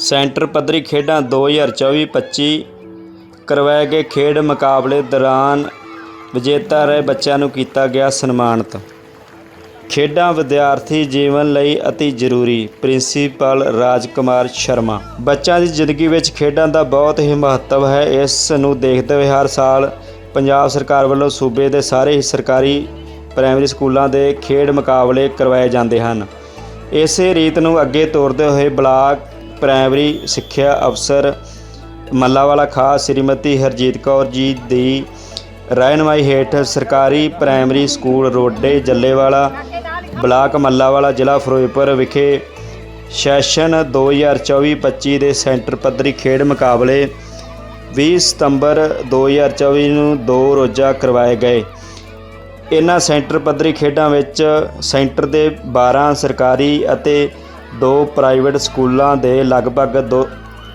Centre ਪੱਧਰੀ ਖੇਡਾਂ 2024-25 ਕਰਵਾਏ ਗਏ ਖੇਡ ਮੁਕਾਬਲੇ ਦੌਰਾਨ ਵਿਜੇਤਾ ਰਹੇ ਬੱਚਿਆਂ ਨੂੰ ਕੀਤਾ ਗਿਆ ਸਨਮਾਨਿਤ। ਖੇਡਾਂ ਵਿਦਿਆਰਥੀ ਜੀਵਨ ਲਈ ਅਤੀ ਜ਼ਰੂਰੀ। ਪ੍ਰਿੰਸੀਪਲ ਰਾਜਕੁਮਾਰ ਸ਼ਰਮਾ। ਬੱਚਿਆਂ ਦੀ ਜ਼ਿੰਦਗੀ ਵਿੱਚ ਖੇਡਾਂ ਦਾ ਬਹੁਤ ਹੀ ਮਹੱਤਵ ਹੈ। ਇਸ ਨੂੰ ਦੇਖਦੇ ਹੋਏ ਹਰ ਸਾਲ ਪੰਜਾਬ ਸਰਕਾਰ ਵੱਲੋਂ ਸੂਬੇ ਦੇ ਸਾਰੇ ਹੀ ਸਰਕਾਰੀ ਪ੍ਰਾਇਮਰੀ ਸਕੂਲਾਂ ਦੇ ਖੇਡ ਮੁਕਾਬਲੇ ਕਰਵਾਏ ਜਾਂਦੇ ਹਨ। ਇਸੇ ਰੀਤ ਨੂੰ ਅੱਗੇ ਤੋਰਦੇ ਹੋਏ ਬਲਾਕ ਪ੍ਰਾਇਮਰੀ ਸਿੱਖਿਆ ਅਫਸਰ ਮੱਲਾਵਾਲਾ ਖਾਸ ਸ੍ਰੀਮਤੀ ਹਰਜੀਤ ਕੌਰ ਜੀ ਦੀ ਰਹਿਨਮਾਈ ਹੇਠ ਸਰਕਾਰੀ primary school Rode Jallewala, block Mallawala ਜ਼ਿਲ੍ਹਾ ਫਿਰੋਜ਼ਪੁਰ ਵਿਖੇ ਸੈਸ਼ਨ 2024-25 ਦੇ ਸੈਂਟਰ ਪੱਧਰੀ ਖੇਡ ਮੁਕਾਬਲੇ 20 ਸਤੰਬਰ 2024 ਨੂੰ ਦੋ ਰੋਜ਼ਾ ਕਰਵਾਏ ਗਏ। ਇਹਨਾਂ ਸੈਂਟਰ ਪੱਧਰੀ ਖੇਡਾਂ ਵਿੱਚ ਸੈਂਟਰ ਦੇ 12 ਸਰਕਾਰੀ ਅਤੇ ਦੋ ਪ੍ਰਾਈਵੇਟ ਸਕੂਲਾਂ ਦੇ ਲਗਭਗ ਦੋ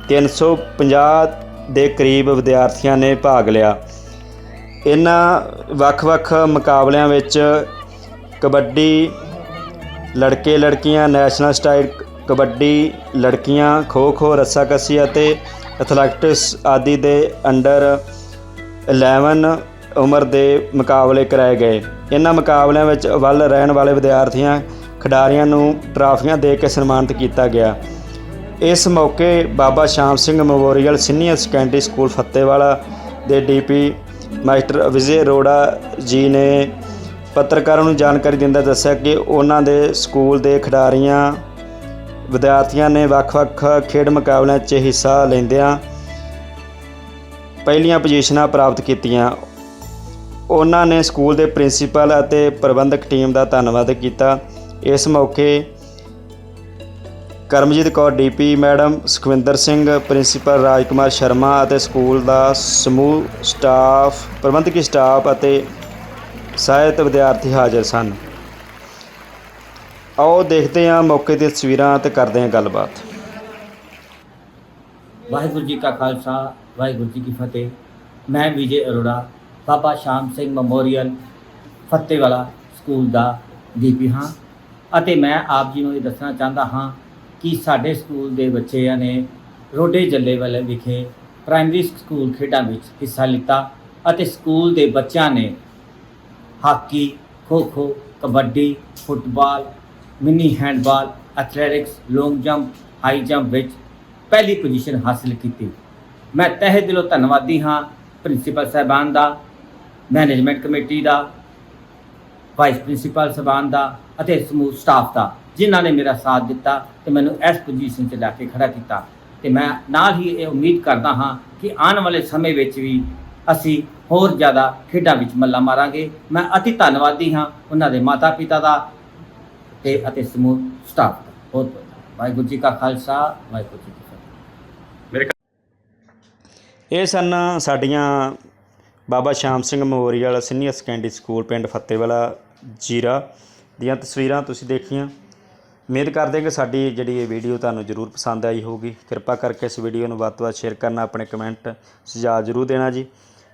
350 ਦੇ ਕਰੀਬ ਵਿਦਿਆਰਥੀਆਂ ਨੇ ਭਾਗ ਲਿਆ। ਇਹਨਾਂ ਵੱਖ-ਵੱਖ ਮੁਕਾਬਲਿਆਂ ਵਿੱਚ ਕਬੱਡੀ ਲੜਕੇ ਲੜਕੀਆਂ ਨੈਸ਼ਨਲ ਸਟਾਈਲ ਕਬੱਡੀ, ਲੜਕੀਆਂ, ਖੋ-ਖੋ, ਰੱਸਾਕੱਸੀ ਅਤੇ ਐਥਲੈਟਿਕਸ ਆਦਿ ਦੇ ਅੰਡਰ 11 ਉਮਰ ਦੇ ਮੁਕਾਬਲੇ ਕਰਾਏ ਗਏ। ਇਹਨਾਂ ਮੁਕਾਬਲਿਆਂ ਵਿੱਚ ਵੱਲ ਰਹਿਣ ਵਾਲੇ ਵਿਦਿਆਰਥੀਆਂ ਖਿਡਾਰੀਆਂ ਨੂੰ ਟਰਾਫੀਆਂ ਦੇ ਕੇ ਸਨਮਾਨਿਤ ਕੀਤਾ ਗਿਆ। ਇਸ ਮੌਕੇ Baba Sham Singh memorial senior secondary school Fattewala ਦੇ ਡੀਪੀ ਮਾਸਟਰ ਵਿਜੇ ਅਰੋੜਾ ਜੀ ਨੇ ਪੱਤਰਕਾਰਾਂ ਨੂੰ ਜਾਣਕਾਰੀ ਦਿੰਦਾ ਦੱਸਿਆ ਕਿ ਉਹਨਾਂ ਦੇ ਸਕੂਲ ਦੇ ਖਿਡਾਰੀਆਂ, ਵਿਦਿਆਰਥੀਆਂ ਨੇ ਵੱਖ-ਵੱਖ ਖੇਡ ਮੁਕਾਬਲਿਆਂ 'ਚ ਹਿੱਸਾ ਲੈਂਦਿਆਂ ਪਹਿਲੀਆਂ ਪੋਜੀਸ਼ਨਾਂ ਪ੍ਰਾਪਤ ਕੀਤੀਆਂ। ਉਹਨਾਂ ਨੇ ਸਕੂਲ ਦੇ ਪ੍ਰਿੰਸੀਪਲ ਅਤੇ ਪ੍ਰਬੰਧਕ ਟੀਮ ਦਾ ਧੰਨਵਾਦ ਕੀਤਾ। ਇਸ ਮੌਕੇ Karamjit Kaur DP, madam Sukhwinder Singh, principal Rajkumar Sharma ਅਤੇ ਸਕੂਲ ਦਾ ਸਮੂਹ ਸਟਾਫ, ਪ੍ਰਬੰਧਕੀ ਸਟਾਫ ਅਤੇ ਸਹਾਇਤ ਵਿਦਿਆਰਥੀ ਹਾਜ਼ਰ ਸਨ। ਆਓ ਦੇਖਦੇ ਹਾਂ ਮੌਕੇ ਦੀਆਂ ਤਸਵੀਰਾਂ ਤੇ ਕਰਦੇ ਹਾਂ ਗੱਲਬਾਤ। ਵਾਹਿਗੁਰੂ ਜੀ ਕਾ ਖਾਲਸਾ, ਵਾਹਿਗੁਰੂ ਜੀ ਕੀ ਫਤਿਹ। ਮੈਂ ਵਿਜੇ ਅਰੋੜਾ, ਬਾਬਾ ਸ਼ਾਮ ਸਿੰਘ ਮੈਮੋਰੀਅਲ, ਫਤਿਹਵਾਲਾ ਸਕੂਲ ਦਾ ਡੀਪੀ ਹਾਂ। ਅਤੇ ਮੈਂ ਆਪ ਜੀ ਨੂੰ ਇਹ ਦੱਸਣਾ ਚਾਹੁੰਦਾ ਹਾਂ ਕਿ ਸਾਡੇ ਸਕੂਲ ਦੇ ਬੱਚਿਆਂ ਨੇ ਰੋਡੇ ਜੱਲੇ ਵਿਖੇ ਪ੍ਰਾਇਮਰੀ ਸਕੂਲ ਖੇਡਾਂ ਵਿੱਚ ਹਿੱਸਾ ਲਿੱਤਾ ਅਤੇ ਸਕੂਲ ਦੇ ਬੱਚਿਆਂ ਨੇ hockey kho kho kabaddi, football, mini handball, athletics, long jump, high jump ਵਿੱਚ ਪਹਿਲੀ ਪੋਜੀਸ਼ਨ ਹਾਸਲ ਕੀਤੀ। ਮੈਂ ਤਹਿ ਦਿਲੋਂ ਧੰਨਵਾਦੀ ਹਾਂ ਪ੍ਰਿੰਸੀਪਲ ਸਾਹਿਬਾਨ ਦਾ, ਮੈਨੇਜਮੈਂਟ ਕਮੇਟੀ ਦਾ ਵਾਈਸ ਪ੍ਰਿੰਸੀਪਲ ਸਾਹਿਬਾਨ ਦਾ ਅਤੇ ਸਮੂਹ ਸਟਾਫ ਦਾ ਜਿਨ੍ਹਾਂ ਨੇ ਮੇਰਾ ਸਾਥ ਦਿੱਤਾ ਤੇ ਮੈਨੂੰ ਇਸ ਪੋਜੀਸ਼ਨ 'ਤੇ ਲੈ ਕੇ ਖੜਾ ਕੀਤਾ। ਤੇ ਮੈਂ ਨਾਲ ਹੀ ਇਹ ਉਮੀਦ ਕਰਦਾ ਹਾਂ ਕਿ ਆਉਣ ਵਾਲੇ ਸਮੇਂ ਵਿੱਚ ਵੀ ਅਸੀਂ ਹੋਰ ਜ਼ਿਆਦਾ ਖੇਡਾਂ ਵਿੱਚ ਮੱਲਾ ਮਾਰਾਂਗੇ। ਮੈਂ ਅਤੀ ਧੰਨਵਾਦੀ ਹਾਂ ਉਹਨਾਂ ਦੇ ਮਾਤਾ ਪਿਤਾ ਦਾ ਤੇ ਅਤੇ ਸਮੂਹ ਸਟਾਫ ਦਾ। ਬਹੁਤ ਬਹੁਤ ਵਾਹਿਗੁਰੂ ਜੀ ਕਾ ਖਾਲਸਾ ਵਾਹਿਗੁਰੂ ਜੀ ਕੀ ਫਤਿਹ। ਇਹ ਸਨ ਸਾਡੀਆਂ Baba Sham Singh memorial senior secondary school ਪਿੰਡ ਫੱਤੇਵਾਲਾ ਜੀਰਾ ਦੀਆਂ ਤਸਵੀਰਾਂ ਤੁਸੀਂ ਦੇਖੀਆਂ। ਉਮੀਦ ਕਰਦੇ ਹਾਂ ਕਿ ਸਾਡੀ ਜਿਹੜੀ ਇਹ ਵੀਡੀਓ ਤੁਹਾਨੂੰ ਜ਼ਰੂਰ ਪਸੰਦ ਆਈ ਹੋਊਗੀ। ਕਿਰਪਾ ਕਰਕੇ ਇਸ ਵੀਡੀਓ ਨੂੰ ਵੱਧ ਤੋਂ ਵੱਧ ਸ਼ੇਅਰ ਕਰਨਾ, ਆਪਣੇ ਕਮੈਂਟ ਸੁਝਾਅ ਜ਼ਰੂਰ ਦੇਣਾ ਜੀ।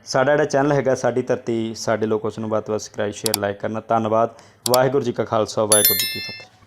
ਸਾਡਾ ਜਿਹੜਾ ਚੈਨਲ ਹੈਗਾ, ਸਾਡੀ ਧਰਤੀ, ਸਾਡੇ ਲੋਕ ਉਸ ਨੂੰ ਵੱਧ ਤੋਂ ਵੱਧ ਸਬਸਕ੍ਰਾਈਬ ਸ਼ੇਅਰ ਲਾਈਕ ਕਰਨਾ। ਧੰਨਵਾਦ। ਵਾਹਿਗੁਰੂ ਜੀ ਕਾ ਖਾਲਸਾ, ਵਾਹਿਗੁਰੂ ਜੀ ਕੀ ਫਤਿਹ।